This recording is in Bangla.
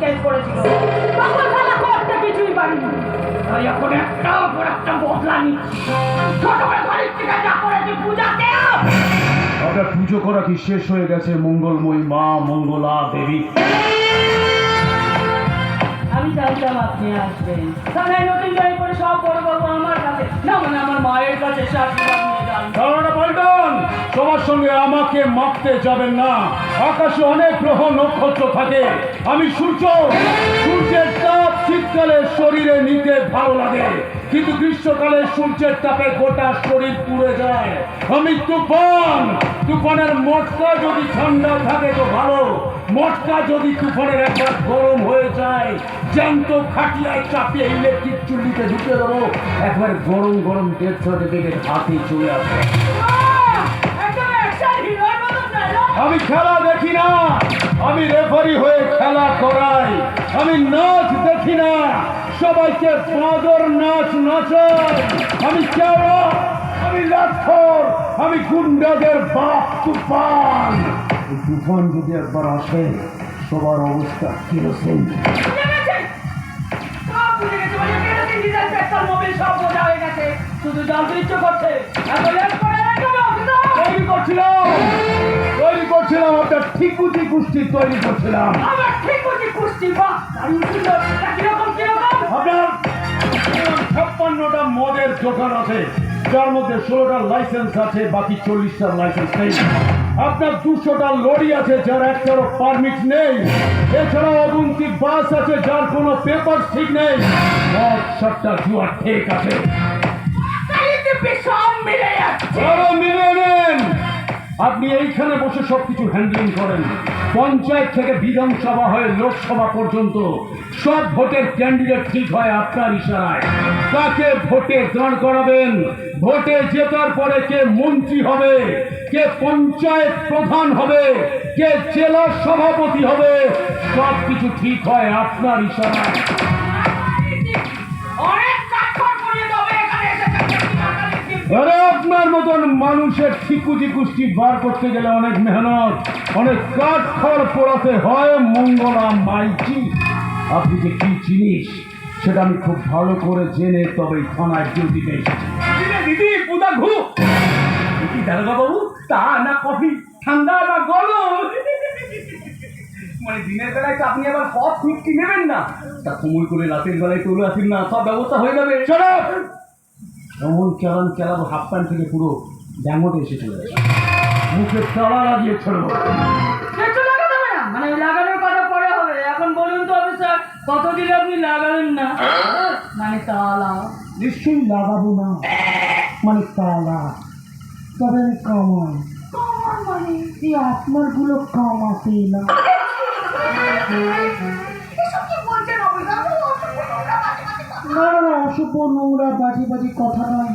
কেস করেছিল তখন খেলা করতে কিছুই পারিনি। তাই এখন একটার উপর একটা বদলা নিচ্ছি। ছোটবেলা বাড়ির থেকে যা করেছি পূজাতেও আপনার পুজো করা কি শেষ হয়ে গেছে মঙ্গলময়ী মা মঙ্গলা দেবী? আমি জানতাম আপনি আসবেন। তাহলে নতুন জয় করে সব বড় বাবু আমার কাছে না মানে আমার মায়ের কাছে সবার সঙ্গে আমাকে মাপতে যাবেন না। আকাশে অনেক গ্রহ নক্ষত্র থাকে। আমি সূর্য, সূর্যের তাপ শীতকালে শরীরে নিতে ভালো লাগে। কিন্তু গ্রীষ্মকালে সূর্যের তাপে গোটা শরীর পুড়ে যায়। আমি তুফান, তুফানের মটকা যদি ঠান্ডা থাকে তো ভালো। মটকা যদি তুফানের একবার গরম হয়ে যায়, জ্যান্ত খাটিয়ায় চাপিয়ে ইলেকট্রিক চুল্লিতে ঢুকে দেবো। একবার গরম গরম দেড়শো থেকে হাতে চলে আসবে। আমি খেলা দেখি না। আমি রেফারি হয়ে খেলা করাই। আমি নাচ দেখি না। সবাইকে বাঁদর নাচ নাচাই আমি কেওড়া, আমি লাক্ষর আমি গুন্ডাদের বাপ তুফান। তুফান যদি একবার আসে, সবার অবস্থা কীরকম। শুধু ইচ্ছে করছে। এত late করে। তৈরি করছিলাম। তৈরি করছিলাম আপনার ঠিকুটি কুষ্টি তৈরি করছিলাম? আপনার ছাপ্পান্নটা মদের দোকান আছে যার মধ্যে ষোলোটার লাইসেন্স আছে বাকি চল্লিশটার লাইসেন্স নেই। আপনার দুশোটা লরি আছে যার একটারও পারমিট নেই। এছাড়া অগুন্তি বাস আছে যার কোনো পেপার ঠিক নেই। সাতটা জুয়া ঠিক আছে। মিলে যাচ্ছে। আপনি এইখানে বসে সবকিছু হ্যান্ডলিং করেন। পঞ্চায়েত থেকে বিধানসভা হয়ে লোকসভা পর্যন্ত সব ভোটের ক্যান্ডিডেট ঠিক হয় আপনার ইশারায়। কাকে ভোটে দাঁড় করাবেন? ভোটে জেতার পরে কে মন্ত্রী হবে? কে পঞ্চায়েত প্রধান হবে? কে জেলা সভাপতি হবে? সব কিছু ঠিক হয় আপনার ইশারায়। মতন মানুষের ঠিকুজি কুষ্টি বার করতে গেলে অনেক মেহনত অনেক কাঠ খড় পোড়াতে হয় মঙ্গলা মাইকি আপনি যে কি জিনিস সেটা আমি খুব ভালো করে জেনে তবে থানায় ডিউটিতে এসেছি দিদি পুদা ঘু। দিদি দারোগা বাবু তা না কফি ঠান্ডা না গরম? মানে দিনের বেলায় তো আপনি আবার সব ফিফটি নেবেন না? তা সময় করে রাতের বেলায় চলে আসেন না সব ব্যবস্থা হয়ে যাবে। চলো! এমন চালান চালাবো হাফ প্যান্ট থেকে পুরো ড্যাঙ্গোতে এসে চলে যাবে মুখে তালা লাগিয়ে ছড়বো। মানে লাগানোর কথা পরে হবে। এখন বলুন তো অফিসার কতদিন আপনি লাগালেন না? মানে তালা। নিশ্চয়ই লাগাবো না। মানে তালা। তবে আমি কামাই তোমার মানে? এই আপনারগুলো কামাতে না অসভ্য নোংরা বাজে বাজে কথা নয়।